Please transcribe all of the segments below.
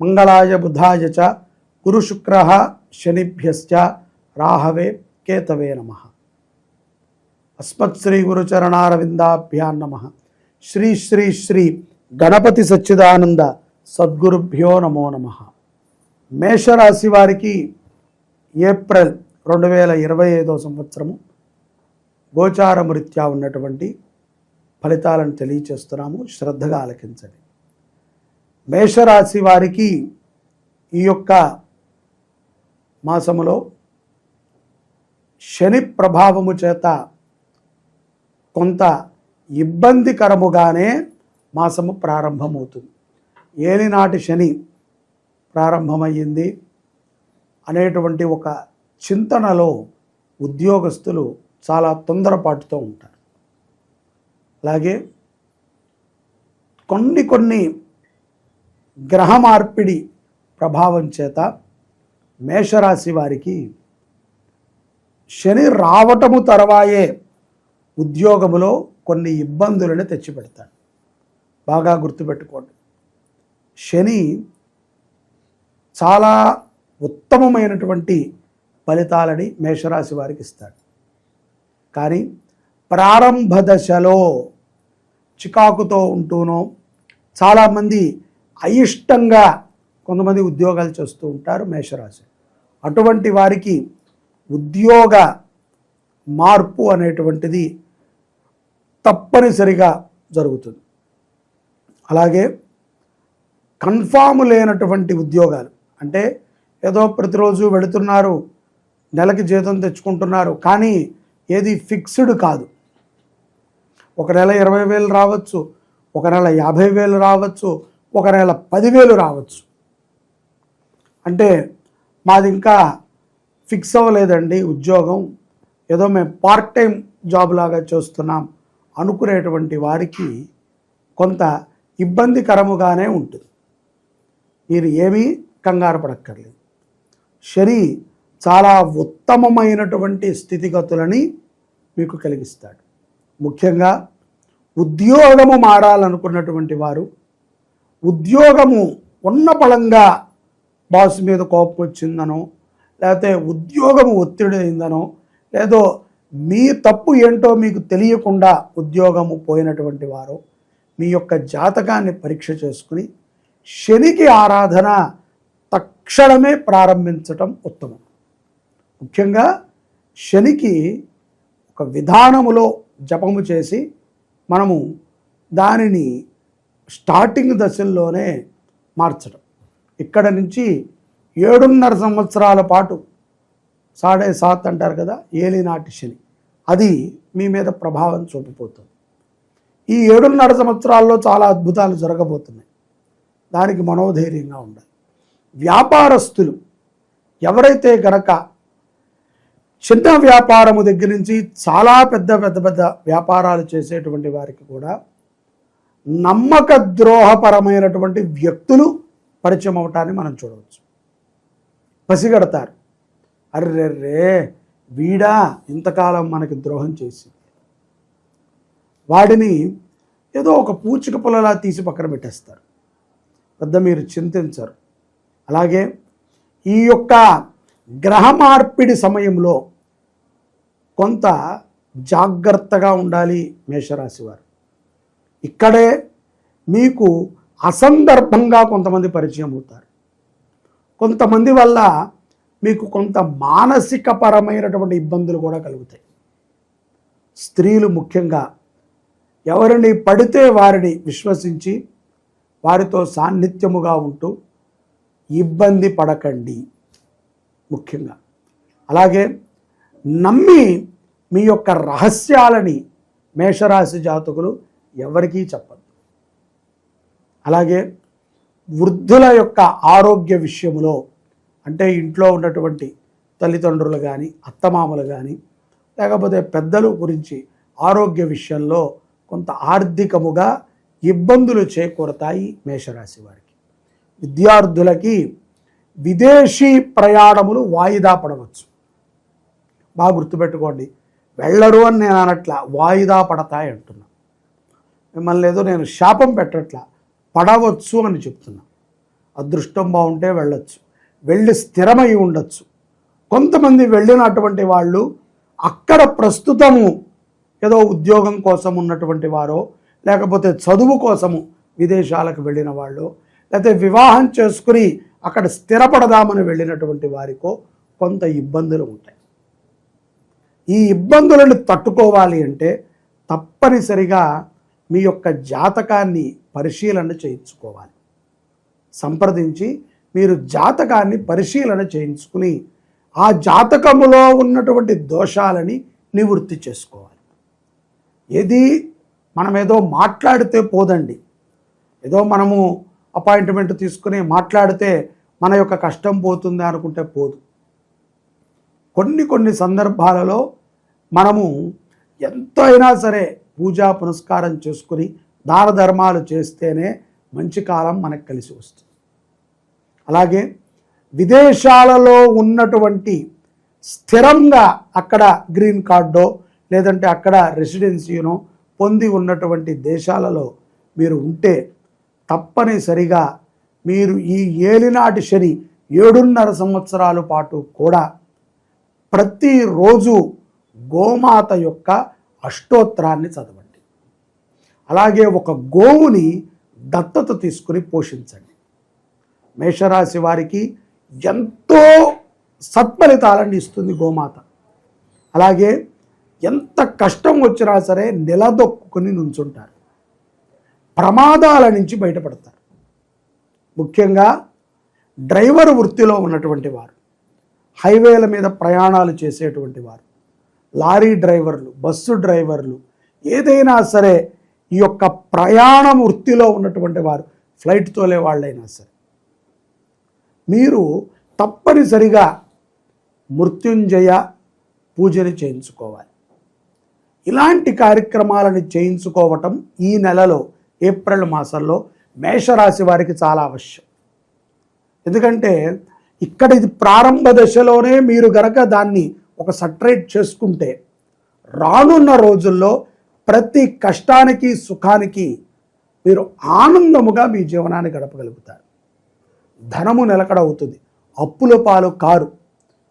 మంగళాయ బుధాయ చ గురుశుక్ర శనిభ్యశ్చ రాహవే కేతవే నమ. అస్మత్ శ్రీ గురుచరణారవిందాభ్యాం నమ. శ్రీ శ్రీ శ్రీ గణపతి సచ్చిదానంద సద్గురుభ్యో నమో నమ. మేషరాశి వారికి ఏప్రిల్ రెండు వేల ఇరవై ఐదో సంవత్సరము గోచారమృత్యా ఉన్నటువంటి ఫలితాలను తెలియచేస్తున్నాము. శ్రద్ధగా ఆలకించండి. మేషరాశి వారికి ఈ యొక్క మాసములో శని ప్రభావము చేత కొంత ఇబ్బందికరముగానే మాసము ప్రారంభమవుతుంది. ఏలినాటి శని ప్రారంభమయ్యింది అనేటువంటి ఒక చింతనలో ఉద్యోగస్తులు చాలా తొందరపాటుతో ఉంటారు. అలాగే కొన్ని కొన్ని గ్రహ మార్పిడి ప్రభావం చేత మేషరాశి వారికి శని రావటము తర్వాయే ఉద్యోగములో కొన్ని ఇబ్బందులను తెచ్చిపెడతాడు. బాగా గుర్తుపెట్టుకోండి. శని చాలా ఉత్తమమైనటువంటి ఫలితాలని మేషరాశి వారికి ఇస్తాడు. కానీ ప్రారంభ దశలో చికాకుతో ఉంటూనో చాలామంది అయిష్టంగా కొంతమంది ఉద్యోగాలు చేస్తూ ఉంటారు మేషరాశి. అటువంటి వారికి ఉద్యోగ మార్పు అనేటువంటిది తప్పనిసరిగా జరుగుతుంది. అలాగే కన్ఫామ్ లేనటువంటి ఉద్యోగాలు అంటే ఏదో ప్రతిరోజు వెళుతున్నారు నెలకి జీతం తెచ్చుకుంటున్నారు కానీ ఏది ఫిక్స్డ్ కాదు. ఒక నెల ఇరవై వేలు రావచ్చు ఒక నెల యాభై వేలు రావచ్చు ఒక నెల పదివేలు రావచ్చు. అంటే మాది ఇంకా ఫిక్స్ అవ్వలేదండి ఉద్యోగం. ఏదో మేము పార్ట్ టైం జాబ్ లాగా చేస్తున్నాం అనుకునేటువంటి వారికి కొంత ఇబ్బందికరముగానే ఉంటుంది. మీరు ఏమీ కంగారు పడక్కర్లేదు. శని చాలా ఉత్తమమైనటువంటి స్థితిగతులని మీకు కలిగిస్తాడు. ముఖ్యంగా ఉద్యోగము మారాలనుకున్నటువంటి వారు ఉద్యోగము ఉన్న బలంగా బాస్ మీద కోపం వచ్చిందనో లేకపోతే ఉద్యోగం ఒత్తిడి అయిందనో లేదో మీ తప్పు ఏంటో మీకు తెలియకుండా ఉద్యోగము పోయినటువంటి వారు మీ యొక్క జాతకాన్ని పరీక్ష చేసుకుని శనికి ఆరాధన తక్షణమే ప్రారంభించటం ఉత్తమం. ముఖ్యంగా శనికి ఒక విధానములో జపము చేసి మనము దానిని స్టార్టింగ్ దశల్లోనే మార్చడం. ఇక్కడ నుంచి ఏడున్నర సంవత్సరాల పాటు సాడే సాత్ అంటారు కదా ఏలినాటి శని. అది మీ మీద ప్రభావం చూపిపోతుంది. ఈ ఏడున్నర సంవత్సరాల్లో చాలా అద్భుతాలు జరగబోతున్నాయి. దానికి మనోధైర్యంగా ఉండాలి. వ్యాపారస్తులు ఎవరైతే గనక చిన్న వ్యాపారము దగ్గర నుంచి చాలా పెద్ద పెద్ద పెద్ద వ్యాపారాలు చేసేటువంటి వారికి కూడా నమ్మక ద్రోహపరమైనటువంటి వ్యక్తులు పరిచయం అవటాన్ని మనం చూడవచ్చు. పసిగడతారు. అర్రెర్రే వీడా ఇంతకాలం మనకి ద్రోహం చేసి వాడిని ఏదో ఒక పూచిక పొలలా తీసి పక్కన పెట్టేస్తారు. పెద్ద మీరు చింతించరు. అలాగే ఈ యొక్క గ్రహ మార్పిడి సమయంలో కొంత జాగ్రత్తగా ఉండాలి మేషరాశి వారు. ఇక్కడే మీకు అసందర్భంగా కొంతమంది పరిచయం అవుతారు. కొంతమంది వల్ల మీకు కొంత మానసిక పరమైనటువంటి ఇబ్బందులు కూడా కలుగుతాయి. స్త్రీలు ముఖ్యంగా ఎవరిని పడితే వారిని విశ్వసించి వారితో సాన్నిధ్యముగా ఉంటూ ఇబ్బంది పడకండి ముఖ్యంగా. అలాగే నమ్మి మీ యొక్క రహస్యాలని మేషరాశి జాతకులు ఎవరికీ చెప్పదు అలాగే వృద్ధుల యొక్క ఆరోగ్య విషయములో అంటే ఇంట్లో ఉన్నటువంటి తల్లిదండ్రులు కానీ అత్తమామలు కానీ లేకపోతే పెద్దలు గురించి ఆరోగ్య విషయంలో కొంత ఆర్థికముగా ఇబ్బందులు చేకూరతాయి మేషరాశి వారికి. విద్యార్థులకి విదేశీ ప్రయాణములు వాయిదా పడవచ్చు. బాగా గుర్తుపెట్టుకోండి. వెళ్ళరు అని నేను అనట్లా వాయిదా పడతాయి అంటున్నా. మిమ్మల్ని ఏదో నేను శాపం పెట్టట్లా పడవచ్చు అని చెప్తున్నా. అదృష్టం బాగుంటే వెళ్ళొచ్చు. వెళ్ళి స్థిరమై ఉండొచ్చు. కొంతమంది వెళ్ళినటువంటి వాళ్ళు అక్కడ ప్రస్తుతము ఏదో ఉద్యోగం కోసం ఉన్నటువంటి వారో లేకపోతే చదువు కోసము విదేశాలకు వెళ్ళిన వాళ్ళు లేకపోతే వివాహం చేసుకుని అక్కడ స్థిరపడదామని వెళ్ళినటువంటి వారికో కొంత ఇబ్బందులు ఉంటాయి. ఈ ఇబ్బందులను తట్టుకోవాలి అంటే తప్పనిసరిగా మీ యొక్క జాతకాన్ని పరిశీలన చేయించుకోవాలి. సంప్రదించి మీరు జాతకాన్ని పరిశీలన చేయించుకుని ఆ జాతకములో ఉన్నటువంటి దోషాలని నివృత్తి చేసుకోవాలి. ఏది మనం ఏదో మాట్లాడితే పోదండి. ఏదో మనము అపాయింట్మెంట్ తీసుకుని మాట్లాడితే మన యొక్క కష్టం పోతుంది అనుకుంటే పోదు. కొన్ని కొన్ని సందర్భాలలో మనము ఎంత అయినా సరే పూజా పునస్కారం చేసుకుని దాన ధర్మాలు చేస్తేనే మంచి కాలం మనకు కలిసి వస్తుంది. అలాగే విదేశాలలో ఉన్నటువంటి స్థిరంగా అక్కడ గ్రీన్ కార్డో లేదంటే అక్కడ రెసిడెన్సీనో పొంది ఉన్నటువంటి దేశాలలో మీరు ఉంటే తప్పనిసరిగా మీరు ఈ ఏలినాటి శని ఏడున్నర సంవత్సరాల పాటు కూడా ప్రతిరోజు గోమాత యొక్క అష్టోత్తరాన్ని చదవండి. అలాగే ఒక గోవుని దత్తత తీసుకుని పోషించండి. మేషరాశి వారికి ఎంతో సత్ఫలితాలను ఇస్తుంది గోమాత. అలాగే ఎంత కష్టం వచ్చినా సరే నిలదొక్కుని నుంచుంటారు. ప్రమాదాల నుంచి బయటపడతారు. ముఖ్యంగా డ్రైవర్ వృత్తిలో ఉన్నటువంటి వారు హైవేల మీద ప్రయాణాలు చేసేటువంటి వారు లారీ డ్రైవర్లు బస్సు డ్రైవర్లు ఏదైనా సరే ఈ యొక్క ప్రయాణం వృత్తిలో ఉన్నటువంటి వారు ఫ్లైట్ తోలే వాళ్ళైనా సరే. మీరు తప్పనిసరిగా మృత్యుంజయ పూజని చేయించుకోవాలి. ఇలాంటి కార్యక్రమాలను చేయించుకోవటం ఈ నెలలో ఏప్రిల్ మాసంలో మేషరాశి వారికి చాలా అవశ్యం. ఎందుకంటే ఇక్కడ ఇది ప్రారంభ దశలోనే మీరు గనక దాన్ని ఒక సట్రేట్ చేసుకుంటే రానున్న రోజుల్లో ప్రతి కష్టానికి సుఖానికి మీరు ఆనందముగా మీ జీవనాన్ని గడపగలుగుతారు. ధనము నిలకడ అవుతుంది. అప్పుల పాలు కారు.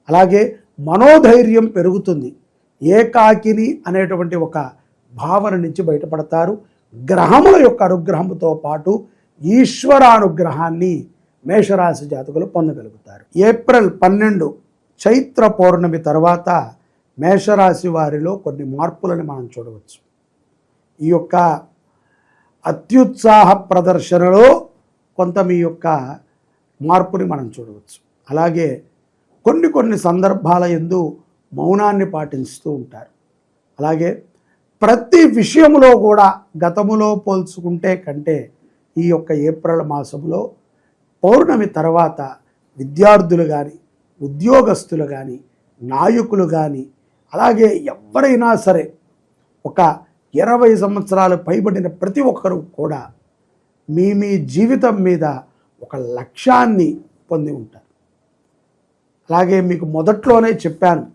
అలాగే మనోధైర్యం పెరుగుతుంది. ఏకాకిని అనేటువంటి ఒక భావన నుంచి బయటపడతారు. గ్రహముల యొక్క అనుగ్రహముతో పాటు ఈశ్వరానుగ్రహాన్ని మేషరాశి జాతకులు పొందగలుగుతారు. ఏప్రిల్ పన్నెండు చైత్ర పౌర్ణమి తర్వాత మేషరాశి వారిలో కొన్ని మార్పులను మనం చూడవచ్చు. ఈ యొక్క అత్యుత్సాహ ప్రదర్శనలో కొంత మీ యొక్క మార్పుని మనం చూడవచ్చు. అలాగే కొన్ని కొన్ని సందర్భాల ఎందు మౌనాన్ని పాటిస్తూ ఉంటారు. అలాగే ప్రతి విషయంలో కూడా గతములో పోల్చుకుంటే కంటే ఈ యొక్క ఏప్రిల్ మాసంలో పౌర్ణమి తర్వాత విద్యార్థులు కానీ ఉద్యోగస్తులు కానీ నాయకులు కానీ అలాగే ఎవరైనా సరే ఒక ఇరవై సంవత్సరాలు పైబడిన ప్రతి ఒక్కరూ కూడా మీ మీ జీవితం మీద ఒక లక్ష్యాన్ని పొంది ఉంటారు. అలాగే మీకు మొదట్లోనే చెప్పాను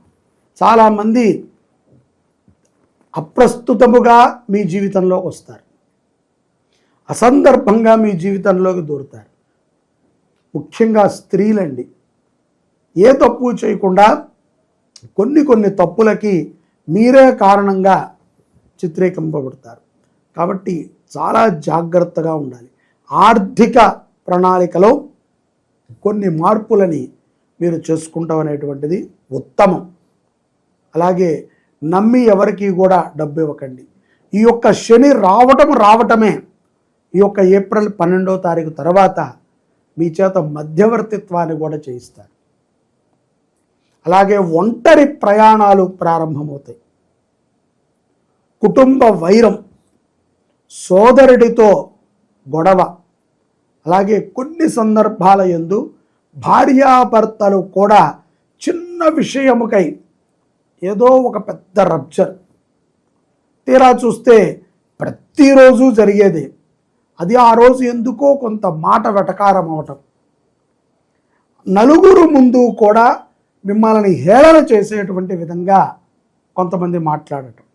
చాలామంది అప్రస్తుతముగా మీ జీవితంలోకి వస్తారు. అసందర్భంగా మీ జీవితంలోకి దూరుతారు. ముఖ్యంగా స్త్రీలండి. ఏ తప్పు చేయకుండా కొన్ని కొన్ని తప్పులకి మీరే కారణంగా చిత్రీకరింపబడతారు. కాబట్టి చాలా జాగ్రత్తగా ఉండాలి. ఆర్థిక ప్రణాళికలో కొన్ని మార్పులని మీరు చేసుకుంటాం అనేటువంటిది ఉత్తమం. అలాగే నమ్మి ఎవరికి కూడా డబ్బు ఇవ్వకండి. ఈ యొక్క శని రావటం రావటమే ఈ యొక్క ఏప్రిల్ పన్నెండవ తారీఖు తర్వాత మీ చేత మధ్యవర్తిత్వాన్ని కూడా చేయిస్తారు. అలాగే ఒంటరి ప్రయాణాలు ప్రారంభమవుతాయి. కుటుంబ వైరం సోదరుడితో గొడవ అలాగే కొన్ని సందర్భాల యందు భార్యాభర్తలు కూడా చిన్న విషయముకై ఏదో ఒక పెద్ద రప్చర్ తీరా చూస్తే ప్రతిరోజు జరిగేది. అది ఆ రోజు ఎందుకో కొంత మాట వెటకారం అవటం. నలుగురు ముందు కూడా మిమ్మల్ని హేళన చేసేటువంటి విధంగా కొంతమంది మాట్లాడటం.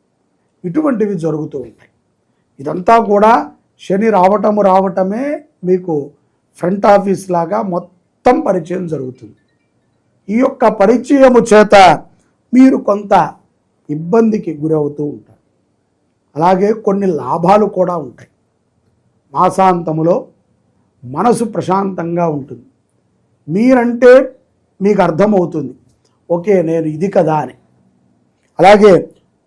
ఇటువంటివి జరుగుతూ ఉంటాయి. ఇదంతా కూడా శని రావటము రావటమే మీకు ఫ్రంట్ ఆఫీస్ లాగా మొత్తం పరిచయం జరుగుతుంది. ఈ యొక్క పరిచయము చేత మీరు కొంత ఇబ్బందికి గురవుతూ ఉంటారు. అలాగే కొన్ని లాభాలు కూడా ఉంటాయి. మాసాంతములో మనసు ప్రశాంతంగా ఉంటుంది. మీరంటే మీకు అర్థమవుతుంది. ఓకే నేను ఇది కదా అని. అలాగే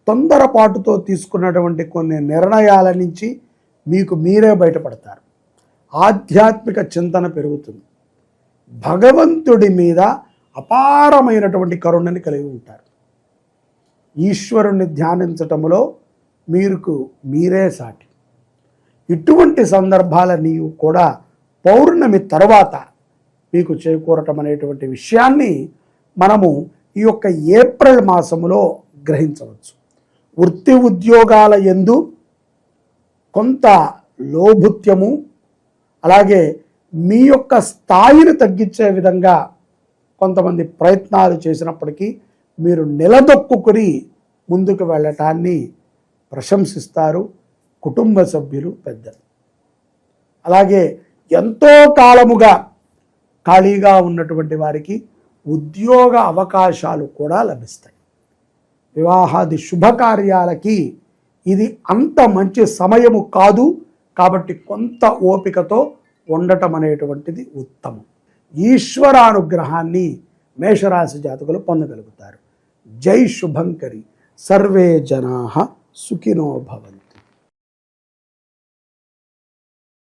తొందరపాటుతో తీసుకున్నటువంటి కొన్ని నిర్ణయాల నుంచి మీకు మీరే బయటపడతారు. ఆధ్యాత్మిక చింతన పెరుగుతుంది. భగవంతుడి మీద అపారమైనటువంటి కరుణని కలిగి ఉంటారు. ఈశ్వరుణ్ణి ధ్యానించటంలో మీకు మీరే సాటి. ఇటువంటి సందర్భాల నీవు కూడా పౌర్ణమి తర్వాత మీకు చేకూరటం అనేటువంటి విషయాన్ని మనము ఈ యొక్క ఏప్రిల్ మాసములో గ్రహించవచ్చు. వృత్తి ఉద్యోగాల ఎందు కొంత లోభుత్యము అలాగే మీ యొక్క స్థాయిని తగ్గించే విధంగా కొంతమంది ప్రయత్నాలు చేసినప్పటికీ మీరు నిలదొక్కుని ముందుకు వెళ్ళటాన్ని ప్రశంసిస్తారు కుటుంబ సభ్యులు పెద్దలు. అలాగే ఎంతో కాలముగా ఖాళీగా ఉన్నటువంటి వారికి ఉద్యోగ అవకాశాలు కూడా లభిస్తాయి. వివాహాది శుభకార్యాలకి ఇది అంత మంచి సమయము కాదు కాబట్టి కొంత ఓపికతో ఉండటం అనేటువంటిది ఉత్తమం. ఈశ్వరానుగ్రహాన్ని మేషరాశి జాతకులు పొందగలుగుతారు. జై శుభంకరి. సర్వే జనా సుఖినో భవంతు.